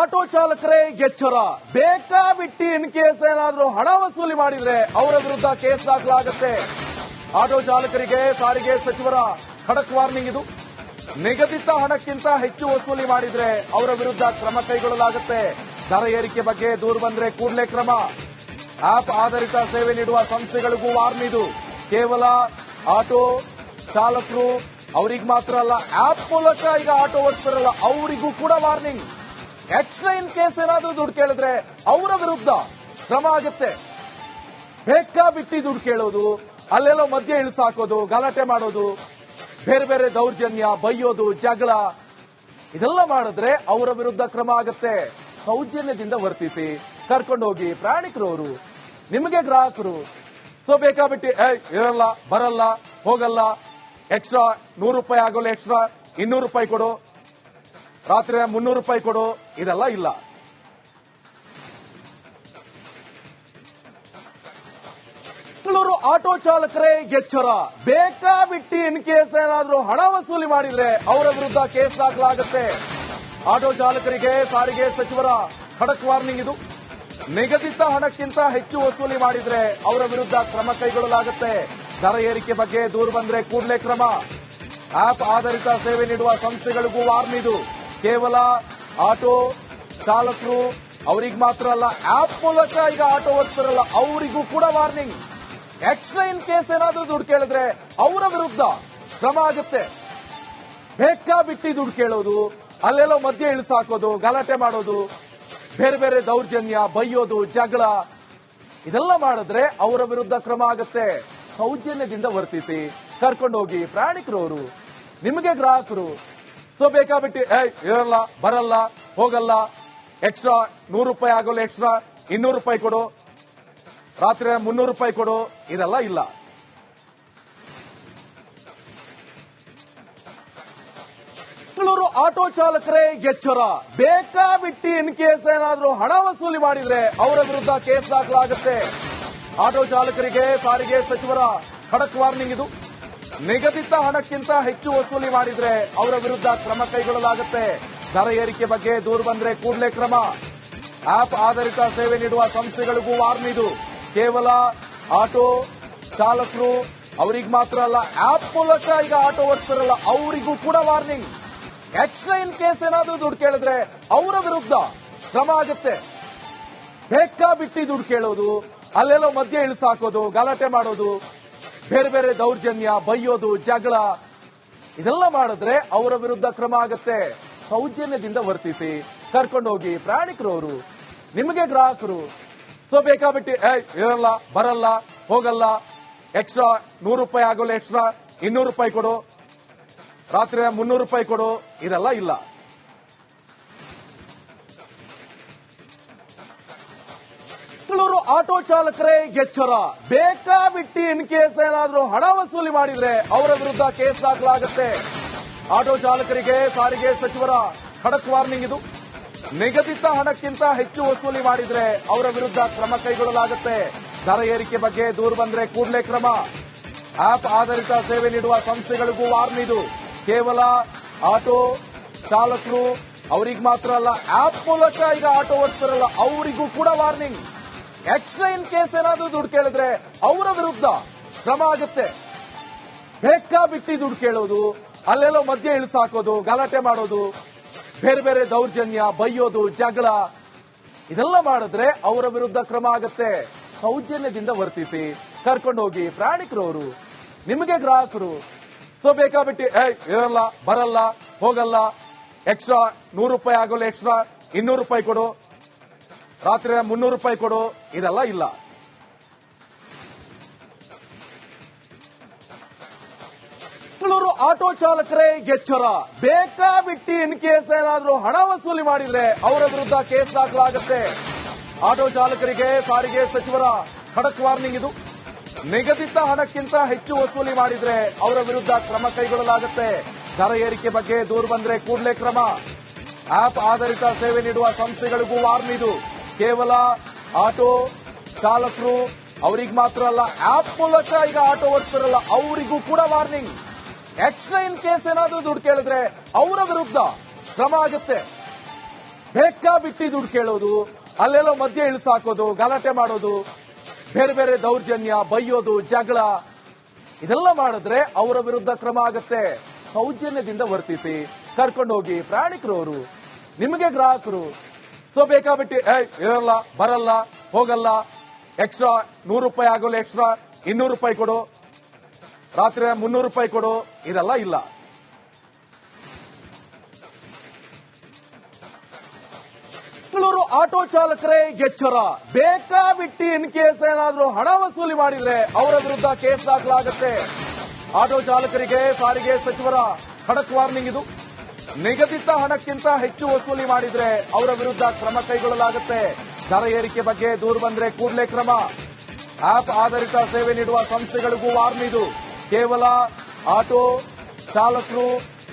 Auto ಚಾಲಕರೇ ಎಚ್ಚರ ಬೇಕಾ ಬಿಟ್ಟಿ ಇನ್ ಕೇಸ್ ಏನಾದರೂ ಹಣ ವಸೂಲಿ ಮಾಡಿದ್ರೆ ಅವರ ವಿರುದ್ಧ ಕೇಸ್ ದಾಖಲಾಗುತ್ತೆ. ಆಟೋ ಚಾಲಕರಿಗೆ ಸಾರಿಗೆ ಸಚಿವರ ಖಡಕ್ ವಾರ್ನಿಂಗ್ ಇದು. ನಿಗದಿತ ಹಣಕ್ಕಿಂತ ಹೆಚ್ಚು ವಸೂಲಿ ಮಾಡಿದ್ರೆ ಅವರ ವಿರುದ್ಧ ಕ್ರಮ ಕೈಗೊಳ್ಳಲಾಗುತ್ತೆ. ದರ ಏರಿಕೆ ಬಗ್ಗೆ ದೂರು ಬಂದ್ರೆ ಕೂಡಲೇ ಕ್ರಮ. ಆಪ್ ಆಧಾರಿತ ಸೇವೆ ನೀಡುವ ಸಂಸ್ಥೆಗಳಿಗೂ ವಾರ್ನ್ ಇದು. ಕೇವಲ ಆಟೋ ಚಾಲಕರು ಅವರಿಗೆ ಮಾತ್ರ ಅಲ್ಲ, ಆಪ್ ಮೂಲಕ ಈಗ ಆಟೋ ಓಡಿಸ್ತಾರಲ್ಲ, ಅವರಿಗೂ ಕೂಡ ವಾರ್ನಿಂಗ್. ಎಕ್ಸ್ಟ್ರಾ ಇನ್ ಕೇಸ್ ಏನಾದರೂ ದುಡ್ಡು ಕೇಳಿದ್ರೆ ಅವರ ವಿರುದ್ಧ ಕ್ರಮ ಆಗುತ್ತೆ. ಬೇಕಾ ಬಿಟ್ಟಿ ದುಡ್ಡು ಕೇಳೋದು, ಅಲ್ಲೆಲ್ಲೋ ಮಧ್ಯೆ ಇಳಿಸಾಕೋದು ಗಲಾಟೆ ಮಾಡೋದು, ಬೇರೆ ಬೇರೆ ದೌರ್ಜನ್ಯ, ಬೈಯೋದು, ಜಗಳ, ಇದೆಲ್ಲ ಮಾಡಿದ್ರೆ ಅವರ ವಿರುದ್ಧ ಕ್ರಮ ಆಗುತ್ತೆ. ಸೌಜನ್ಯದಿಂದ ವರ್ತಿಸಿ, ಕರ್ಕೊಂಡು ಹೋಗಿ ಅವರು ನಿಮಗೆ ಗ್ರಾಹಕರು, ಸೊ ಬೇಕಾಬಿಟ್ಟಿ ಬಿಟ್ಟಿ? ಇರಲ್ಲ, ಬರಲ್ಲ, ಹೋಗಲ್ಲ, ಎಕ್ಸ್ಟ್ರಾ ನೂರು ರೂಪಾಯಿ ಆಗೋಲ್ಲ, ಎಕ್ಸ್ಟ್ರಾ ಇನ್ನೂರು ರೂಪಾಯಿ ಕೊಡು. ರಾತ್ರಿ ಮುನ್ನೂರು ರೂಪಾಯಿ ಕೊಡು. ಇದೆಲ್ಲ ಇಲ್ಲ. ಬೆಂಗಳೂರು ಆಟೋ ಚಾಲಕರೇ, ಎಚ್ಚರ. ಬೇಕಾ ಬಿಟ್ಟಿ ಇನ್ ಕೇಸ್ ಏನಾದರೂ ಹಣ ವಸೂಲಿ ಮಾಡಿದ್ರೆ ಅವರ ವಿರುದ್ಧ ಕೇಸ್ ದಾಖಲಾಗುತ್ತೆ. ಆಟೋ ಚಾಲಕರಿಗೆ, ಸಾರಿಗೆ ಸಚಿವರ ಖಡಕ್ ವಾರ್ನಿಂಗ್ ಇದು. ನಿಗದಿತ ಹಣಕ್ಕಿಂತ ಹೆಚ್ಚು ವಸೂಲಿ ಮಾಡಿದ್ರೆ ಅವರ ವಿರುದ್ಧ ಕ್ರಮ ಕೈಗೊಳ್ಳಲಾಗುತ್ತೆ. ದರ ಏರಿಕೆ ಬಗ್ಗೆ ದೂರು ಬಂದ್ರೆ ಕೂಡಲೇ ಕ್ರಮ. ಆಪ್ ಆಧಾರಿತ ಸೇವೆ ನೀಡುವ ಸಂಸ್ಥೆಗಳಿಗೂ ವಾರ್ನಿಂಗ್ ಇದು. ಕೇವಲ ಆಟೋ ಚಾಲಕರು, ಅವರಿಗೆ ಮಾತ್ರ ಅಲ್ಲ, ಆಪ್ ಮೂಲಕ ಈಗ ಆಟೋ ಓಡಿಸ್ತಾರಲ್ಲ, ಅವರಿಗೂ ಕೂಡ ವಾರ್ನಿಂಗ್. ಎಕ್ಸ್ಟ್ರಾ ಇನ್ ಕೇಸ್ ಏನಾದ್ರೂ ದುಡ್ಡು ಕೇಳಿದ್ರೆ ಅವರ ವಿರುದ್ಧ ಕ್ರಮ ಆಗುತ್ತೆ. ಬೇಕಾ ಬಿಟ್ಟಿ ದುಡ್ಡು ಕೇಳೋದು, ಅಲ್ಲೆಲ್ಲ ಮಧ್ಯೆ ಇಳಿಸಾಕೋದು ಗಲಾಟೆ ಮಾಡೋದು, ಬೇರೆ ಬೇರೆ ದೌರ್ಜನ್ಯ, ಬೈಯೋದು, ಜಗಳ. ಇದೆಲ್ಲ ಮಾಡಿದ್ರೆ ಅವರ ವಿರುದ್ಧ ಕ್ರಮ ಆಗುತ್ತೆ. ಸೌಜನ್ಯದಿಂದ ವರ್ತಿಸಿ ಕರ್ಕೊಂಡು ಹೋಗಿ ಪ್ರಾಣಿಕರು ಅವರು ನಿಮಗೆ ಗ್ರಾಹಕರು ಸೊ ಬೇಕಾಬಿಟ್ಟಿ ಇರಲ್ಲ, ಬರಲ್ಲ, ಹೋಗಲ್ಲ. ಎಕ್ಸ್ಟ್ರಾ ನೂರು ರೂಪಾಯಿ ಆಗೋಲ್ಲ ಎಕ್ಸ್ಟ್ರಾ, ಇನ್ನೂರು ರೂಪಾಯಿ ಕೊಡು. ರಾತ್ರಿ ಮುನ್ನೂರು ರೂಪಾಯಿ ಕೊಡು. ಇದೆಲ್ಲ ಇಲ್ಲ. ಆಟೋ ಚಾಲಕರೇ, ಎಚ್ಚರ. ಬೇಕಾ ಬಿಟ್ಟಿ ಇನ್ ಕೇಸ್ ಏನಾದ್ರೂ ಹಣ ವಸೂಲಿ ಮಾಡಿದ್ರೆ ಅವರ ವಿರುದ್ಧ ಕೇಸ್ ದಾಖಲಾಗುತ್ತೆ. ಆಟೋ ಚಾಲಕರಿಗೆ, ಸಾರಿಗೆ ಸಚಿವರ ಖಡಕ್ ವಾರ್ನಿಂಗ್ ಇದು. ನಿಗದಿತ ಹಣಕ್ಕಿಂತ ಹೆಚ್ಚು ವಸೂಲಿ ಮಾಡಿದ್ರೆ ಅವರ ವಿರುದ್ಧ ಕ್ರಮ ಕೈಗೊಳ್ಳಲಾಗುತ್ತೆ. ದರ ಏರಿಕೆ ಬಗ್ಗೆ ದೂರು ಬಂದ್ರೆ ಕೂಡಲೇ ಕ್ರಮ. ಆಪ್ ಆಧಾರಿತ ಸೇವೆ ನೀಡುವ ಸಂಸ್ಥೆಗಳಿಗೂ ವಾರ್ನ್ ಇದು. ಕೇವಲ ಆಟೋ ಚಾಲಕರು, ಅವರಿಗೆ ಮಾತ್ರ ಅಲ್ಲ, ಆಪ್ ಮೂಲಕ ಈಗ ಆಟೋ ಓಡಿಸ್ತಾರಲ್ಲ, ಅವರಿಗೂ ಕೂಡ ವಾರ್ನಿಂಗ್. ಎಕ್ಸ್ಟ್ರಾ ಇನ್ ಕೇಸ್ ಏನಾದ್ರೂ ದುಡ್ಡು ಕೇಳಿದ್ರೆ ಅವರ ವಿರುದ್ಧ ಕ್ರಮ ಆಗುತ್ತೆ. ಬೇಕಾ ಬಿಟ್ಟಿ ದುಡ್ಡು ಕೇಳೋದು, ಅಲ್ಲೆಲ್ಲೋ ಮಧ್ಯೆ ಇಳಿಸಾಕೋದು, ಗಲಾಟೆ ಮಾಡೋದು ಬೇರೆ ಬೇರೆ ದೌರ್ಜನ್ಯ, ಬೈಯೋದು, ಜಗಳ ಇದೆಲ್ಲ ಮಾಡಿದ್ರೆ ಅವರ ವಿರುದ್ಧ ಕ್ರಮ ಆಗತ್ತೆ. ಸೌಜನ್ಯದಿಂದ ವರ್ತಿಸಿ ಕರ್ಕೊಂಡು ಹೋಗಿ ಪ್ರಯಾಣಿಕರು ಅವರು ನಿಮಗೆ ಗ್ರಾಹಕರು, ಸೊ ಬೇಕಾಬಿಟ್ಟಿ ಇರಲ್ಲ, ಬರಲ್ಲ, ಹೋಗಲ್ಲ, ಎಕ್ಸ್ಟ್ರಾ ನೂರು ರೂಪಾಯಿ ಆಗೋಲ್ಲ, ಎಕ್ಸ್ಟ್ರಾ ಇನ್ನೂರು ರೂಪಾಯಿ ಕೊಡು ರಾತ್ರಿ ಮುನ್ನೂರು ರೂಪಾಯಿ ಕೊಡು, ಇದೆಲ್ಲ ಇಲ್ಲ. ಆಟೋ ಚಾಲಕರೇ ಎಚ್ಚರ ಬೇಕಾ ಬಿಟ್ಟಿ ಇನ್ ಕೇಸ್ ಏನಾದರೂ ಹಣ ವಸೂಲಿ ಮಾಡಿದ್ರೆ ಅವರ ವಿರುದ್ಧ ಕೇಸ್ ದಾಖಲಾಗುತ್ತೆ. ಆಟೋ ಚಾಲಕರಿಗೆ ಸಾರಿಗೆ ಸಚಿವರ ಖಡಕ್ ವಾರ್ನಿಂಗ್ ಇದು. ನಿಗದಿತ ಹಣಕ್ಕಿಂತ ಹೆಚ್ಚು ವಸೂಲಿ ಮಾಡಿದ್ರೆ ಅವರ ವಿರುದ್ಧ ಕ್ರಮ ಕೈಗೊಳ್ಳಲಾಗುತ್ತೆ. ದರ ಏರಿಕೆ ಬಗ್ಗೆ ದೂರು ಬಂದ್ರೆ ಕೂಡಲೇ ಕ್ರಮ. ಆಪ್ ಆಧಾರಿತ ಸೇವೆ ನೀಡುವ ಸಂಸ್ಥೆಗಳಿಗೂ ವಾರ್ನ್ ಇದು. ಕೇವಲ ಆಟೋ ಚಾಲಕರು, ಅವರಿಗೆ ಮಾತ್ರ ಅಲ್ಲ, ಆಪ್ ಮೂಲಕ ಈಗ ಆಟೋ ಓಡಿಸ್ತಾರಲ್ಲ, ಅವರಿಗೂ ಕೂಡ ವಾರ್ನಿಂಗ್. ಎಕ್ಸ್ಟ್ರಾ ಇನ್ ಕೇಸ್ ಏನಾದ್ರೂ ದುಡ್ಡು ಕೇಳಿದ್ರೆ ಅವರ ವಿರುದ್ಧ ಕ್ರಮ ಆಗುತ್ತೆ. ಬೇಕಾ ಬಿಟ್ಟಿ ದುಡ್ಡು ಕೇಳೋದು, ಅಲ್ಲೆಲ್ಲೋ ಮಧ್ಯೆ ಇಳಿಸಾಕೋದು, ಗಲಾಟೆ ಮಾಡೋದು, ಬೇರೆ ಬೇರೆ ದೌರ್ಜನ್ಯ, ಬೈಯೋದು, ಜಗಳ, ಇದೆಲ್ಲ ಮಾಡಿದ್ರೆ ಅವರ ವಿರುದ್ಧ ಕ್ರಮ ಆಗುತ್ತೆ. ಸೌಜನ್ಯದಿಂದ ವರ್ತಿಸಿ ಕರ್ಕೊಂಡು ಹೋಗಿ ಅವರು ನಿಮಗೆ ಗ್ರಾಹಕರು, ಸೊ ಬೇಕಾಬಿಟ್ಟಿ ಇರಲ್ಲ, ಬರಲ್ಲ, ಹೋಗಲ್ಲ ಎಕ್ಸ್ಟ್ರಾ ನೂರು ರೂಪಾಯಿ ಆಗೋಲ್ಲ ಎಕ್ಸ್ಟ್ರಾ ಇನ್ನೂರು ರೂಪಾಯಿ ಕೊಡು ರಾತ್ರಿ ಮುನ್ನೂರು ರೂಪಾಯಿ ಕೊಡು, ಇದೆಲ್ಲ ಇಲ್ಲ. ಬೆಂಗಳೂರು ಆಟೋ ಚಾಲಕರೇ, ಎಚ್ಚರ. ಬೇಕಾ ಬಿಟ್ಟಿ ಇನ್ ಕೇಸ್ ಏನಾದರೂ ಹಣ ವಸೂಲಿ ಮಾಡಿದ್ರೆ ಅವರ ವಿರುದ್ಧ ಕೇಸ್ ದಾಖಲಾಗುತ್ತೆ. ಆಟೋ ಚಾಲಕರಿಗೆ, ಸಾರಿಗೆ ಸಚಿವರ ಖಡಕ್ ವಾರ್ನಿಂಗ್ ಇದು. ನಿಗದಿತ ಹಣಕ್ಕಿಂತ ಹೆಚ್ಚು ವಸೂಲಿ ಮಾಡಿದ್ರೆ ಅವರ ವಿರುದ್ಧ ಕ್ರಮ ಕೈಗೊಳ್ಳಲಾಗುತ್ತೆ. ದರ ಏರಿಕೆ ಬಗ್ಗೆ ದೂರು ಬಂದ್ರೆ ಕೂಡಲೇ ಕ್ರಮ. ಆಪ್ ಆಧಾರಿತ ಸೇವೆ ನೀಡುವ ಸಂಸ್ಥೆಗಳಿಗೂ ವಾರ್ನ್ ಇದು. ಕೇವಲ ಆಟೋ ಚಾಲಕರು, ಅವರಿಗೆ ಮಾತ್ರ ಅಲ್ಲ, ಆಪ್ ಮೂಲಕ ಈಗ ಆಟೋ ಓಡಿಸ್ತಾರಲ್ಲ, ಅವರಿಗೂ ಕೂಡ ವಾರ್ನಿಂಗ್ ಎಕ್ಸ್ಟ್ರಾ ಇನ್ ಕೇಸ್ ಏನಾದ್ರೂ ದುಡ್ಡು ಕೇಳಿದ್ರೆ ಅವರ ವಿರುದ್ಧ ಕ್ರಮ ಆಗುತ್ತೆ. ಬೇಕಾ ಬಿಟ್ಟಿ ದುಡ್ಡು ಕೇಳೋದು, ಅಲ್ಲೆಲ್ಲೋ ಮಧ್ಯೆ ಇಳಿಸಾಕೋದು ಗಲಾಟೆ ಮಾಡೋದು, ಬೇರೆ ಬೇರೆ ದೌರ್ಜನ್ಯ, ಬೈಯೋದು, ಜಗಳ, ಇದೆಲ್ಲ ಮಾಡಿದ್ರೆ ಅವರ ವಿರುದ್ಧ ಕ್ರಮ ಆಗುತ್ತೆ. ಸೌಜನ್ಯದಿಂದ ವರ್ತಿಸಿ ಕರ್ಕೊಂಡು ಹೋಗಿ ಪ್ರಯಾಣಿಕರು ಅವರು ನಿಮಗೆ ಗ್ರಾಹಕರು ಸೊ ಬೇಕಾಬಿಟ್ಟಿ ಇರಲ್ಲ, ಬರಲ್ಲ, ಹೋಗಲ್ಲ. ಎಕ್ಸ್ಟ್ರಾ ನೂರು ರೂಪಾಯಿ ಆಗೋಲ್ಲ ಎಕ್ಸ್ಟ್ರಾ ಇನ್ನೂರು ರೂಪಾಯಿ ಕೊಡು. ರಾತ್ರಿ ಮುನ್ನೂರು ರೂಪಾಯಿ ಕೊಡು. ಇದೆಲ್ಲ ಇಲ್ಲ. ಬೆಂಗಳೂರು ಆಟೋ ಚಾಲಕರೇ ಎಚ್ಚರ ಬೇಕಾ ಬಿಟ್ಟಿ ಇನ್ ಕೇಸ್ ಏನಾದರೂ ಹಣ ವಸೂಲಿ ಮಾಡಿದ್ರೆ ಅವರ ವಿರುದ್ಧ ಕೇಸ್ ದಾಖಲಾಗುತ್ತೆ. ಆಟೋ ಚಾಲಕರಿಗೆ, ಸಾರಿಗೆ ಸಚಿವರ ಖಡಕ್ ವಾರ್ನಿಂಗ್ ಇದು. ನಿಗದಿತ ಹಣಕ್ಕಿಂತ ಹೆಚ್ಚು ವಸೂಲಿ ಮಾಡಿದ್ರೆ ಅವರ ವಿರುದ್ಧ ಕ್ರಮ ಕೈಗೊಳ್ಳಲಾಗುತ್ತೆ. ದರ ಏರಿಕೆ ಬಗ್ಗೆ ದೂರು ಬಂದ್ರೆ ಕೂಡಲೇ ಕ್ರಮ. ಆಪ್ ಆಧಾರಿತ ಸೇವೆ ನೀಡುವ ಸಂಸ್ಥೆಗಳಿಗೂ ವಾರ್ನ್ ಇದು ಕೇವಲ ಆಟೋ ಚಾಲಕರು,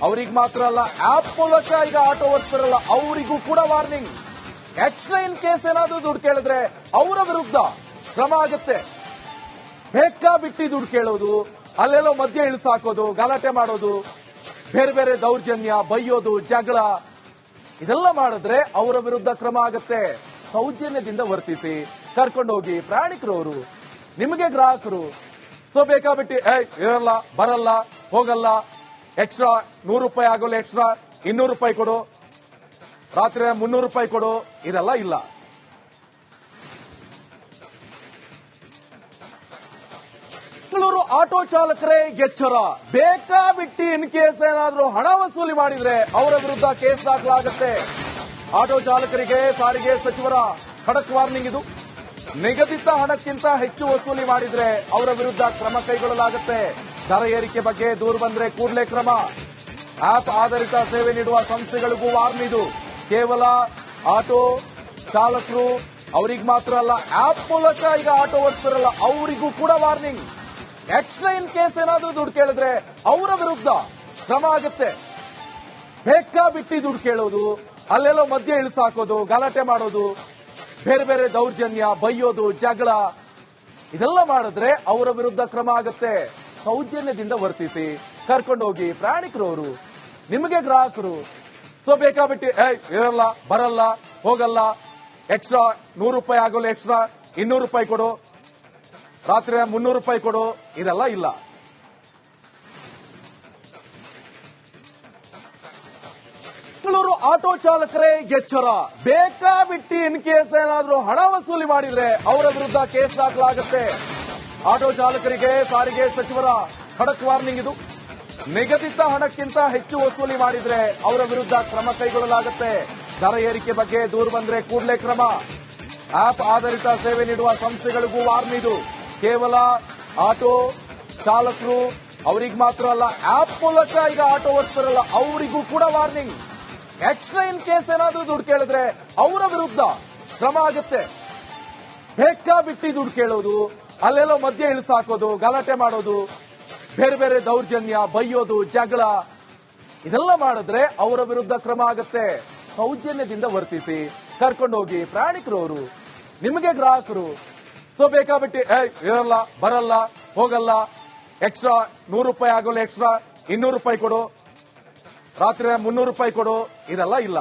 ಅವರಿಗೆ ಮಾತ್ರ ಅಲ್ಲ, ಆಪ್ ಮೂಲಕ ಈಗ ಆಟೋ ಓಡಿಸ್ತಾರಲ್ಲ, ಅವರಿಗೂ ಕೂಡ ವಾರ್ನಿಂಗ್. ಎಕ್ಸ್ಟ್ರಾ ಇನ್ ಕೇಸ್ ಏನಾದ್ರೂ ದುಡ್ಡು ಕೇಳಿದ್ರೆ ಅವರ ವಿರುದ್ಧ ಕ್ರಮ ಆಗುತ್ತೆ. ಬೇಕಾ ಬಿಟ್ಟಿ ದುಡ್ಡು ಕೇಳೋದು, ಅಲ್ಲೆಲ್ಲೋ ಮಧ್ಯೆ ಇಳಿಸಾಕೋದು, ಗಲಾಟೆ ಮಾಡೋದು ಬೇರೆ ಬೇರೆ ದೌರ್ಜನ್ಯ, ಬೈಯೋದು, ಜಗಳ, ಇದೆಲ್ಲ ಮಾಡಿದ್ರೆ ಅವರ ವಿರುದ್ಧ ಕ್ರಮ ಆಗತ್ತೆ. ಸೌಜನ್ಯದಿಂದ ವರ್ತಿಸಿ ಕರ್ಕೊಂಡು ಹೋಗಿ ಅವರು ನಿಮಗೆ ಗ್ರಾಹಕರು, ಸೊ ಬೇಕಾಬಿಟ್ಟಿ ಏ ಇರಲ್ಲ, ಬರಲ್ಲ, ಹೋಗಲ್ಲ, ಎಕ್ಸ್ಟ್ರಾ ನೂರು ರೂಪಾಯಿ ಆಗೋಲ್ಲ, ಎಕ್ಸ್ಟ್ರಾ ಇನ್ನೂರು ರೂಪಾಯಿ ಕೊಡು ರಾತ್ರಿ ಮುನ್ನೂರು ರೂಪಾಯಿ ಕೊಡು, ಇದೆಲ್ಲ ಇಲ್ಲ. ಆಟೋ ಚಾಲಕರೇ ಎಚ್ಚರ. ಬೇಕಾ ಬಿಟ್ಟಿ ಇನ್ ಕೇಸ್ ಏನಾದರೂ ಹಣ ವಸೂಲಿ ಮಾಡಿದ್ರೆ ಅವರ ವಿರುದ್ಧ ಕೇಸ್ ದಾಖಲಾಗುತ್ತೆ. ಆಟೋ ಚಾಲಕರಿಗೆ ಸಾರಿಗೆ ಸಚಿವರ ಖಡಕ್ ವಾರ್ನಿಂಗ್ ಇದು. ನಿಗದಿತ ಹಣಕ್ಕಿಂತ ಹೆಚ್ಚು ವಸೂಲಿ ಮಾಡಿದ್ರೆ ಅವರ ವಿರುದ್ಧ ಕ್ರಮ ಕೈಗೊಳ್ಳಲಾಗುತ್ತೆ. ದರ ಏರಿಕೆ ಬಗ್ಗೆ ದೂರು ಬಂದ್ರೆ ಕೂಡಲೇ ಕ್ರಮ. ಆಪ್ ಆಧಾರಿತ ಸೇವೆ ನೀಡುವ ಸಂಸ್ಥೆಗಳಿಗೂ ವಾರ್ನ್ ಇದು. ಕೇವಲ ಆಟೋ ಚಾಲಕರು ಅವರಿಗೆ ಮಾತ್ರ ಅಲ್ಲ, ಆಪ್ ಮೂಲಕ ಈಗ ಆಟೋ ಓಡಿಸ್ತಾರಲ್ಲ, ಅವರಿಗೂ ಕೂಡ ವಾರ್ನಿಂಗ್. ಎಕ್ಸ್ಟ್ರಾ ಇನ್ ಕೇಸ್ ಏನಾದ್ರೂ ದುಡ್ಡು ಕೇಳಿದ್ರೆ ಅವರ ವಿರುದ್ಧ ಕ್ರಮ ಆಗುತ್ತೆ. ಬೇಕಾ ಬಿಟ್ಟಿ ದುಡ್ಡು ಕೇಳೋದು, ಅಲ್ಲೆಲ್ಲೋ ಮದ್ಯ ಇಳಿಸಾಕೋದು, ಗಲಾಟೆ ಮಾಡೋದು, ಬೇರೆ ಬೇರೆ ದೌರ್ಜನ್ಯ, ಬೈಯೋದು, ಜಗಳ, ಇದೆಲ್ಲ ಮಾಡಿದ್ರೆ ಅವರ ವಿರುದ್ಧ ಕ್ರಮ ಆಗುತ್ತೆ. ಸೌಜನ್ಯದಿಂದ ವರ್ತಿಸಿ, ಕರ್ಕೊಂಡು ಹೋಗಿ ಪ್ರಾಣಿಕರು ಅವರು ನಿಮಗೆ ಗ್ರಾಹಕರು, ಸೊ ಬೇಕಾಬಿಟ್ಟಿ ಇರಲ್ಲ, ಬರಲ್ಲ, ಹೋಗಲ್ಲ, ಎಕ್ಸ್ಟ್ರಾ ನೂರು ರೂಪಾಯಿ ಆಗೋಲ್ಲ, ಎಕ್ಸ್ಟ್ರಾ ಇನ್ನೂರು ರೂಪಾಯಿ ಕೊಡು ರಾತ್ರಿ ಮುನ್ನೂರು ರೂಪಾಯಿ ಕೊಡು, ಇದೆಲ್ಲ ಇಲ್ಲ. ಆಟೋ ಚಾಲಕರೇ, ಎಚ್ಚರ. ಬೇಕಾ ಬಿಟ್ಟಿ ಇನ್ ಕೇಸ್ ಏನಾದರೂ ಹಣ ವಸೂಲಿ ಮಾಡಿದ್ರೆ ಅವರ ವಿರುದ್ಧ ಕೇಸ್ ದಾಖಲಾಗುತ್ತೆ. ಆಟೋ ಚಾಲಕರಿಗೆ, ಸಾರಿಗೆ ಸಚಿವರ ಖಡಕ್ ವಾರ್ನಿಂಗ್ ಇದು. ನಿಗದಿತ ಹಣಕ್ಕಿಂತ ಹೆಚ್ಚು ವಸೂಲಿ ಮಾಡಿದ್ರೆ ಅವರ ವಿರುದ್ಧ ಕ್ರಮ ಕೈಗೊಳ್ಳಲಾಗುತ್ತೆ. ದರ ಏರಿಕೆ ಬಗ್ಗೆ ದೂರು ಬಂದ್ರೆ ಕೂಡಲೇ ಕ್ರಮ. ಆಪ್ ಆಧಾರಿತ ಸೇವೆ ನೀಡುವ ಸಂಸ್ಥೆಗಳಿಗೂ ವಾರ್ನ್ ಇದು. ಕೇವಲ ಆಟೋ ಚಾಲಕರು, ಅವರಿಗೆ ಮಾತ್ರ ಅಲ್ಲ, ಆಪ್ ಮೂಲಕ ಈಗ ಆಟೋ ಓಡಿಸ್ತಾರಲ್ಲ, ಅವರಿಗೂ ಕೂಡ ವಾರ್ನಿಂಗ್ ಎಕ್ಸ್ಟ್ರಾ ಇನ್ ಕೇಸ್ ಏನಾದ್ರೂ ದುಡ್ಡು ಕೇಳಿದ್ರೆ ಅವರ ವಿರುದ್ಧ ಕ್ರಮ ಆಗುತ್ತೆ. ಬೇಕಾ ಬಿಟ್ಟಿ ದುಡ್ಡು ಕೇಳೋದು, ಅಲ್ಲೆಲ್ಲೋ ಮಧ್ಯೆ ಇಳಿಸಾಕೋದು ಗಲಾಟೆ ಮಾಡೋದು, ಬೇರೆ ಬೇರೆ ದೌರ್ಜನ್ಯ, ಬೈಯೋದು, ಜಗಳ, ಇದೆಲ್ಲ ಮಾಡಿದ್ರೆ ಅವರ ವಿರುದ್ಧ ಕ್ರಮ ಆಗುತ್ತೆ. ಸೌಜನ್ಯದಿಂದ ವರ್ತಿಸಿ ಕರ್ಕೊಂಡು ಹೋಗಿ ಪ್ರಯಾಣಿಕರು ಅವರು, ನಿಮಗೆ ಗ್ರಾಹಕರು ಸೊ ಬೇಕಾಬಿಟ್ಟಿ ಇರಲ್ಲ, ಬರಲ್ಲ, ಹೋಗಲ್ಲ. ಎಕ್ಸ್ಟ್ರಾ ನೂರು ರೂಪಾಯಿ ಆಗೋಲ್ಲ ಎಕ್ಸ್ಟ್ರಾ ಇನ್ನೂರು ರೂಪಾಯಿ ಕೊಡು. ರಾತ್ರಿ ಮುನ್ನೂರು ರೂಪಾಯಿ ಕೊಡು. ಇದೆಲ್ಲ ಇಲ್ಲ.